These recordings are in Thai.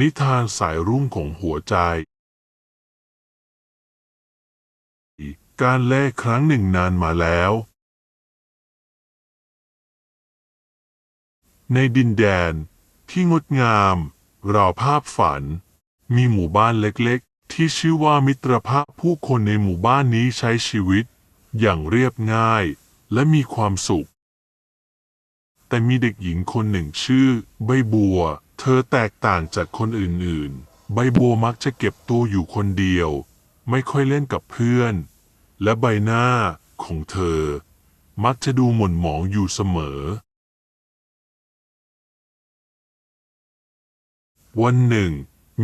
นิทานสายรุ่งของหัวใจ การแลกครั้งหนึ่งนานมาแล้ว ในดินแดนที่งดงามราวภาพฝัน มีหมู่บ้านเล็กๆ ที่ชื่อว่ามิตรภาพผู้คนในหมู่บ้านนี้ใช้ชีวิต อย่างเรียบง่ายและมีความสุข แต่มีเด็กหญิงคนหนึ่งชื่อ ใบบัว เธอแตกต่างจากคนอื่นๆ ใบบัวมักจะเก็บตัวอยู่คนเดียว ไม่ค่อยเล่นกับเพื่อน และใบหน้าของเธอ มักจะดูหม่นหมองอยู่เสมอ วันหนึ่ง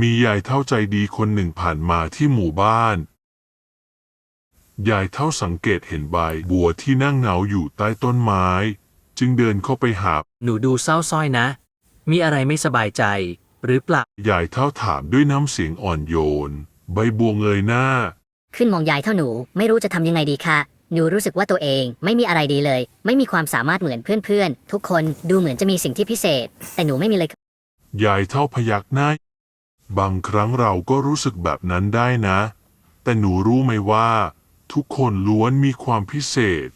มียายเท่าใจดีคนหนึ่งผ่านมาที่หมู่บ้าน ยายเท่าสังเกตเห็นใบบัวที่นั่งเหงาอยู่ใต้ต้นไม้ จึงเดินเข้าไปหา หนูดูเศร้าส้อยนะ มีอะไรไม่สบายใจ หรือเปล่า ยายเท่าถามด้วยน้ำเสียงอ่อนโยน ใบบัวเงยหน้า ขึ้นมองยายเท่าหนู ไม่รู้จะทำยังไงดีคะหนูรู้สึกว่าตัวเองไม่มีอะไรดีเลย ไม่มีความสามารถเหมือนเพื่อนๆ ทุกคนดูเหมือนจะมีสิ่งที่พิเศษ แต่หนูไม่มีเลยยายเท่าพยักหน้า บางครั้งเราก็รู้สึกแบบนั้นได้นะ แต่หนูรู้ไหมว่า ทุกคนล้วนมีความพิเศษ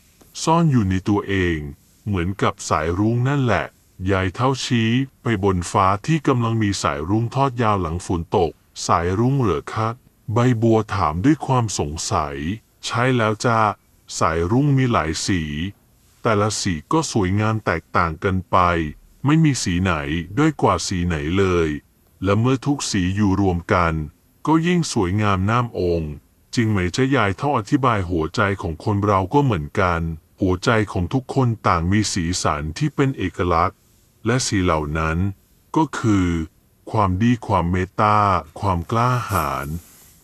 ซ่อนอยู่ในตัวเอง เหมือนกับสายรุ้งนั่นแหละ ยายเท่าชี้ไปบนฟ้าที่กำลังมีสายรุ้งทอดยาวหลังฝนตก สายรุ้งเหรอคะใบบัวถามด้วยความสงสัย ใช่แล้วจ้าสายรุ้งมีหลายสี แต่ละสีก็สวยงามแตกต่างกันไป ไม่มีสีไหนด้อยกว่าสีไหนเลย และเมื่อทุกสีอยู่รวมกัน ก็ยิ่งสวยงามน้ำองค์จริงไหมเจ๊ยายเท่าอธิบายหัวใจของคนเราก็เหมือนกัน หัวใจของทุกคนต่างมีสีสันที่เป็นเอกลักษณ์ และสีเหล่านั้นก็คือ ความดีความเมตตาความกล้าหาญ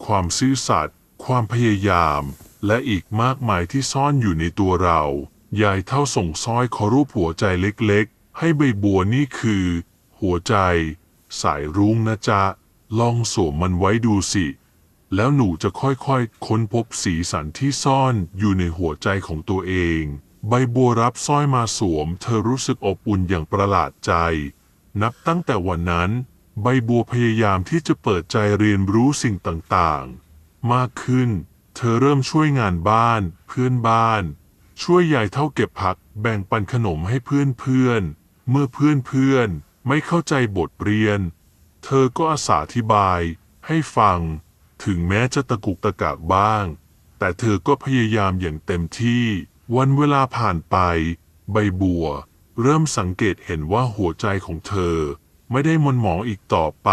ความซื่อสัตย์ความพยายาม และอีกมากมายที่ซ่อนอยู่ในตัวเรายายเท่าส่งสร้อยขอรูปหัวใจเล็กๆ ให้ใบบัวนี่คือ หัวใจ สายรุ้งนะจ๊ะ ลองสวมมันไว้ดูสิ แล้วหนูจะค่อยๆ ค้นพบสีสันที่ซ่อนอยู่ในหัวใจของตัวเอง ใบบัวรับสร้อยมาสวม เธอรู้สึกอบอุ่นอย่างประหลาดใจ นับตั้งแต่วันนั้น ใบบัวพยายามที่จะเปิดใจเรียนรู้สิ่งต่างๆ มากขึ้น เธอเริ่มช่วยงานบ้าน เพื่อนบ้าน ช่วยยายเท่าเก็บผัก แบ่งปันขนมให้เพื่อนเพื่อนๆเมื่อเพื่อนเพื่อนๆ ไม่เข้าใจบทเรียน เธอก็อาสาอธิบาย ให้ฟัง ถึงแม้จะตะกุกตะกากบ้าง แต่เธอก็พยายามอย่างเต็มที่ วันเวลาผ่านไป ใบบัว เริ่มสังเกตเห็นว่าหัวใจของเธอ ไม่ได้มนหมองอีกต่อไป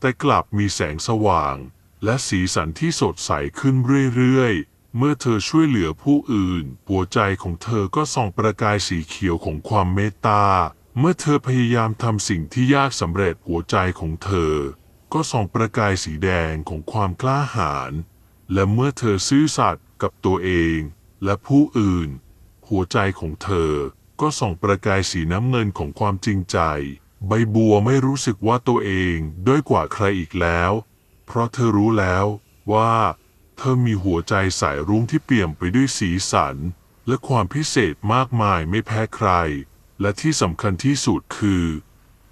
แต่กลับมีแสงสว่าง และสีสันที่สดใสขึ้นเรื่อยๆ เมื่อเธอช่วยเหลือผู้อื่น หัวใจของเธอก็ส่องประกายสีเขียวของความเมตตา เมื่อเธอพยายามทำสิ่งที่ยากสำเร็จหัวใจของเธอ ก็ส่องประกายสีแดงของความกล้าหาญและเมื่อเธอซื่อสัตย์กับตัวเอง และผู้อื่น หัวใจของเธอก็ส่องประกายสีน้ำเงินของความจริงใจ ใบบัวไม่รู้สึกว่าตัวเองด้อยกว่าใครอีกแล้ว เพราะเธอรู้แล้วว่า เธอมีหัวใจสายรุ้งที่เปี่ยมไปด้วยสีสัน และความพิเศษมากมายไม่แพ้ใคร และที่สำคัญที่สุดคือ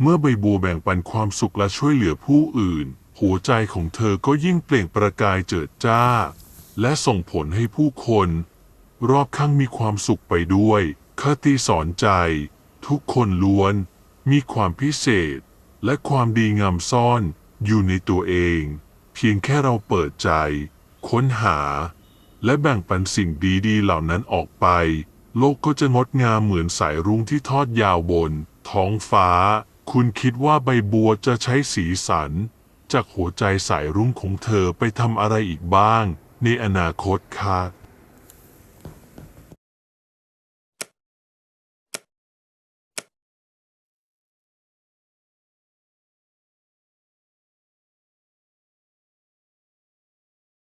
เมื่อใบบัวแบ่งปันความสุขและช่วยเหลือผู้อื่น หัวใจของเธอก็ยิ่งเปล่งประกายเจิดจ้า และส่งผลให้ผู้คน รอบข้างมีความสุขไปด้วย คติสอนใจ ทุกคนล้วน มีความพิเศษ และความดีงามซ่อนอยู่ในตัวเอง เพียงแค่เราเปิดใจ ค้นหา และแบ่งปันสิ่งดีๆ เหล่านั้นออกไป โลกก็จะงดงามเหมือนสายรุ้งที่ทอดยาวบน ท้องฟ้า คุณคิดว่าใบบัวจะใช้สีสัน จากหัวใจสายรุ้งของเธอไปทำอะไรอีกบ้าง ในอนาคตคะ